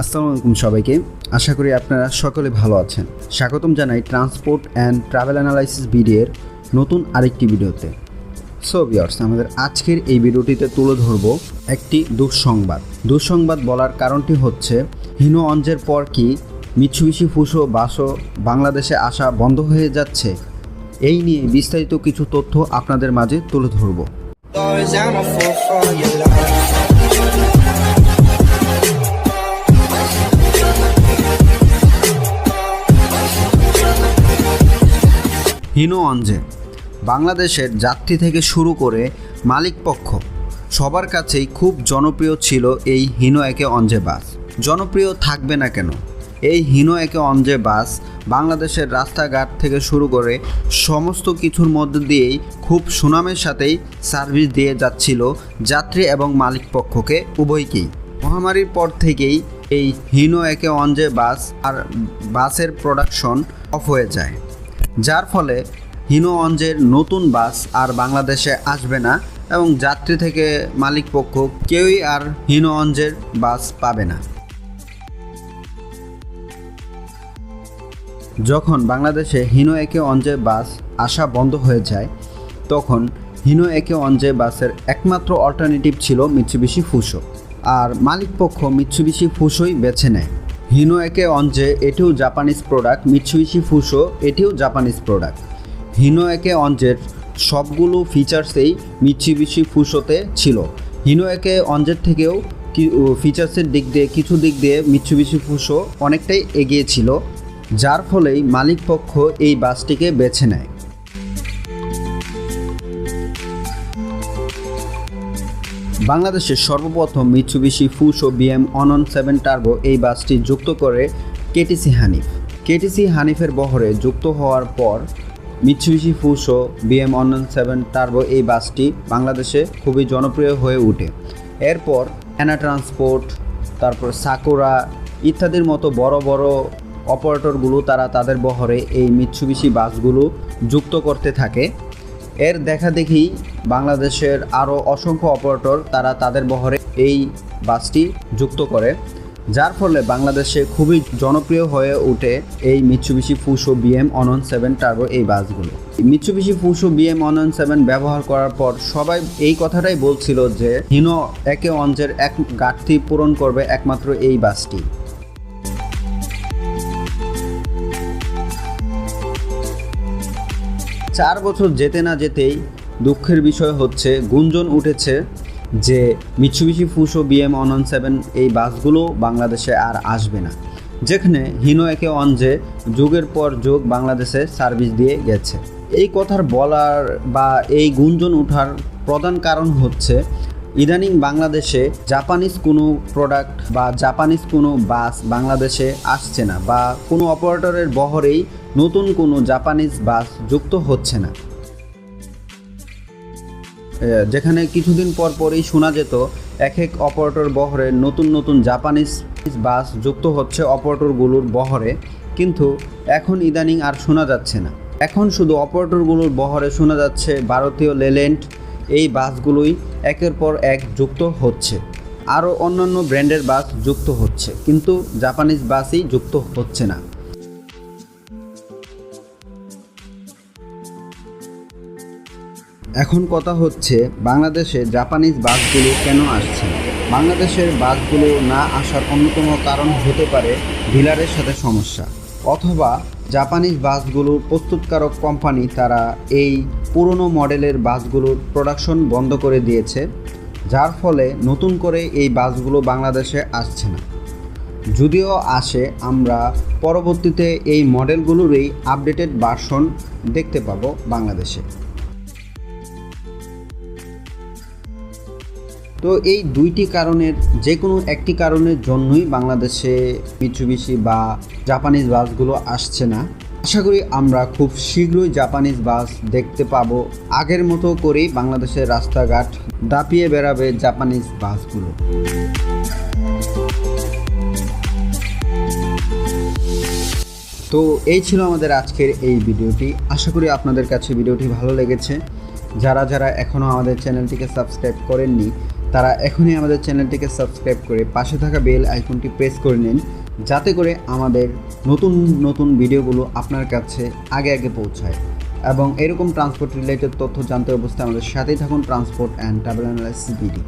আসসালামু আলাইকুম সবাইকে। আশা করি আপনারা সকলে ভালো আছেন। স্বাগতম জানাই ট্রান্সপোর্ট অ্যান্ড ট্রাভেল অ্যানালাইসিস ভিডিওর নতুন আরেকটি ভিডিওতে। সো বিয়ার্স আমাদের আজকের এই ভিডিওটিতে তুলে ধরব একটি দুঃসংবাদ। দুঃসংবাদ বলার কারণটি হচ্ছে হিনো অঞ্জের পর কি মিছুবিশি ফুসো বাসও বাংলাদেশে আসা বন্ধ হয়ে যাচ্ছে? এই নিয়ে বিস্তারিত কিছু তথ্য আপনাদের মাঝে তুলে ধরবো. হিনো অঞ্জে বাংলাদেশের যাত্রী থেকে শুরু করে মালিক পক্ষ, সবার কাছেই খুব জনপ্রিয় ছিল এই হিনো একে অঞ্জে বাস জনপ্রিয় থাকবে না কেন এই হিনো একে অঞ্জে বাস বাংলাদেশের রাস্তাঘাট থেকে শুরু করে সমস্ত কিছুর মধ্য দিয়েই খুব সুনামের সাথেই সার্ভিস দিয়ে যাচ্ছিল যাত্রী এবং মালিক পক্ষকে উভয়কেই। মহামারীর পর থেকেই এই হিনো একে অঞ্জে বাস আর বাসের প্রোডাকশন অফ হয়ে যায়। যার ফলে হিনো অঞ্জের নতুন বাস আর বাংলাদেশে আসবে না এবং যাত্রী থেকে মালিক পক্ষ কেউই আর হিনো অঞ্জের বাস পাবে না। যখন বাংলাদেশে হিনো একে অঞ্জে বাস আসা বন্ধ হয়ে যায়, তখন হিনো একে অঞ্জে বাসের একমাত্র অল্টারনেটিভ ছিল মিৎসুবিশি ফুসো আর মালিক পক্ষ মিৎসুবিশি ফুসোই বেছে নেয়। হিনো একে অঞ্জে এটিও জাপানিজ প্রোডাক্ট মিৎসুবিশি ফুসো এটিও জাপানিজ প্রোডাক্ট হিনো একে অঞ্জের সবগুলো ফিচার্সেই মিৎসুবিশি ফুসোতে ছিল। হিনো একে অঞ্জের থেকেও ফিচার্সের দিক দিয়ে, কিছু দিক দিয়ে মিৎসুবিশি ফুসো অনেকটাই এগিয়ে ছিল। যার ফলেই মালিক পক্ষ এই বাসটিকে বেছে নেয়। বাংলাদেশের সর্বপ্রথম Mitsubishi Fuso BM অনন seven turbo এই বাসটি যুক্ত করে কেটিসি হানিফ কেটিসি হানিফের বহরে যুক্ত হওয়ার পর Mitsubishi Fuso BM অনন seven turbo এই বাসটি বাংলাদেশে খুবই জনপ্রিয় হয়ে ওঠে এরপর অ্যানা ট্রান্সপোর্ট তারপর সাকুরা ইত্যাদির মতো বড় বড় অপারেটরগুলো তারা তাদের বহরে এই মিৎসুবিশি বাসগুলো যুক্ত করতে থাকে। এর দেখা দেখি বাংলাদেশের আরও অসংখ্য অপারেটর তারা তাদের বহরে এই বাসটি যুক্ত করে, যার ফলে বাংলাদেশে খুবই জনপ্রিয় হয়ে ওঠে এই Mitsubishi Fuso BM one one seven turbo এই বাসগুলো। Mitsubishi Fuso BM one one seven ব্যবহার করার পর সবাই এই কথাটাই বলছিল যে হিনো একে অঞ্জের এক ঘাটতি পূরণ করবে একমাত্র এই বাসটি। চার বছর যেতে না যেতেই দুঃখের বিষয় হচ্ছে, গুঞ্জন উঠেছে যে Mitsubishi Fuso BM one one seven এই বাসগুলো বাংলাদেশে আর আসবে না। যেখানে হিনো একে অঞ্জে যুগের পর যুগ বাংলাদেশে সার্ভিস দিয়ে গেছে। এই কথার বলার বা এই গুঞ্জন ওঠার প্রধান কারণ হচ্ছে, ইদানিং বাংলাদেশে জাপানিজ কোনো প্রোডাক্ট বা জাপানিজ কোনো বাস বাংলাদেশে আসছে না বা কোনো অপারেটরের বহরেই নতুন কোনো জাপানিজ বাস যুক্ত হচ্ছে না। যেখানে কিছুদিন পর পরই শোনা যেত, এক এক অপারেটর বহরে নতুন নতুন জাপানিজ বাস যুক্ত হচ্ছে অপারেটরগুলোর বহরে, কিন্তু এখন ইদানিং আর শোনা যাচ্ছে না। এখন শুধু অপারেটরগুলোর বহরে শোনা যাচ্ছে ভারতীয় লেল্যান্ড এই বাসগুলোই একের পর এক যুক্ত হচ্ছে। আরও অন্যান্য ব্র্যান্ডের বাস যুক্ত হচ্ছে, কিন্তু জাপানিজ বাসই যুক্ত হচ্ছে না। এখন কথা হচ্ছে বাংলাদেশে জাপানিজ বাসগুলো কেন আসছে? বাংলাদেশের বাসগুলো না আসার অন্যতম কারণ হতে পারে ডিলারের সাথে সমস্যা। অথবা জাপানিজ বাসগুলোর প্রস্তুতকারক কোম্পানি তারা এই পুরনো মডেলের বাসগুলোর প্রোডাকশন বন্ধ করে দিয়েছে, যার ফলে নতুন করে এই বাসগুলো বাংলাদেশে আসছে না। যদিও আসে, আমরা পরবর্তীতে এই মডেলগুলোরই আপডেটেড ভার্সন দেখতে পাবো বাংলাদেশে। তো এই দুইটি কারণের যে কোনো একটি কারণের জন্যই বাংলাদেশে মিচুবিশি বা জাপানিজ বাসগুলো আসছে না। আশা করি আমরা খুব শীঘ্রই জাপানিজ বাস দেখতে পাবো। আগের মতো করেই বাংলাদেশের রাস্তাঘাট দাপিয়ে বেড়াবে জাপানিজ বাসগুলো। তো এই ছিল আমাদের আজকের এই ভিডিওটি। আশা করি আপনাদের কাছে ভিডিওটি ভালো লেগেছে। যারা যারা এখনও আমাদের চ্যানেলটিকে সাবস্ক্রাইব করেননি তারা এখনই আমাদের চ্যানেলটিকে সাবস্ক্রাইব করে পাশে থাকা বেল আইকনটি প্রেস করে নিন, যাতে করে আমাদের নতুন নতুন ভিডিওগুলো আপনার কাছে আগে আগে পৌঁছায়। এবং এরকম ট্রান্সপোর্ট রিলেটেড তথ্য জানতে অবস্থায় আমাদের সাথেই থাকুন transport and travel analysis BD